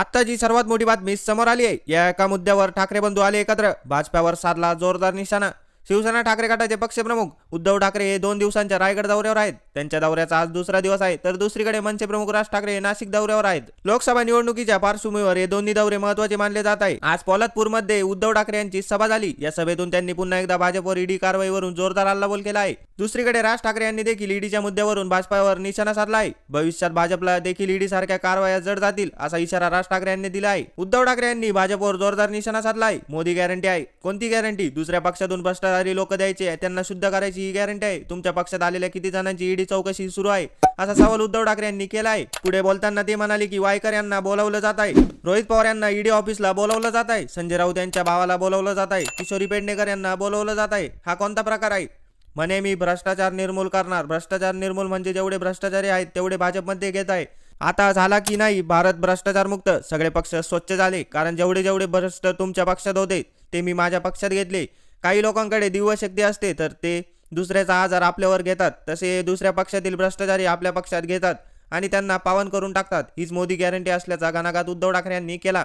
आता जी सर्वात मोठी बातमी समोर आली आहे. या एका मुद्द्यावर ठाकरे बंधू आले एकत्र. भाजपावर साधला जोरदार निशाणा. शिवसेना ठाकरे गटाचे पक्षप्रमुख उद्धव ठाकरे हे दोन दिवसांच्या रायगड दौऱ्यावर आहेत. त्यांच्या दौऱ्याचा आज दुसरा दिवस आहे तर दुसरीकडे मनसे प्रमुख राज ठाकरे हे नाशिक दौऱ्यावर आहेत. लोकसभा निवडणुकीच्या पार्श्वभूमीवर हे दोन्ही दौरे महत्त्वाचे मानले जात आहे. आज पोलादपूरमध्ये उद्धव ठाकरे यांची सभा झाली. या सभेतून त्यांनी पुन्हा एकदा भाजपवर ईडी कारवाईवरून जोरदार हल्लाबोल केला आहे. दुसरीकडे राज ठाकरे यांनी देखील ईडीच्या मुद्द्यावरून भाजपावर निशाणा साधला आहे भविष्यात भाजपला देखील ईडी सारख्या कारवाया जड जातील असा इशारा राज ठाकरे यांनी दिला आहे. उद्धव ठाकरे यांनी भाजपवर जोरदार निशाणा साधला आहे मोदी गॅरंटी आहे. कोणती गॅरंटी? दुसऱ्या पक्षातून भ्रष्टाचारी लोक द्यायचे त्यांना शुद्ध करायची ही गॅरंटी आहे. तुमच्या पक्षात आलेल्या किती जणांची ईडी चौकशी सुरू आहे असा सवाल उद्धव ठाकरे यांनी केला आहे. पुढे बोलताना ते म्हणाले की वायकर यांना बोलावलं जात आहे. रोहित पवार यांना ईडी ऑफिसला बोलावलं जात आहे. संजय राऊत यांच्या भावाला बोलावलं जात आहे. किशोरी पेडणेकर यांना बोलावलं जात आहे. हा कोणता प्रकार आहे? म्हणे मी भ्रष्टाचार निर्मूल करणार. भ्रष्टाचार निर्मूल म्हणजे जेवढे भ्रष्टाचारी आहेत तेवढे भाजपमध्ये घेत आहे. आता झाला की नाही भारत भ्रष्टाचार मुक्त सगळे पक्ष स्वच्छ झाले. कारण जेवढे जेवढे भ्रष्ट तुमच्या पक्षात होते ते मी माझ्या पक्षात घेतले. काही लोकांकडे दिव्यशक्ती असते तर ते दुसऱ्याचा आजार आपल्यावर घेतात. तसे दुसऱ्या पक्षातील भ्रष्टाचारी आपल्या पक्षात घेतात आणि त्यांना पावन करून टाकतात. हीच मोदी गॅरंटी असल्याचा घणाघात उद्धव ठाकरे यांनी केला.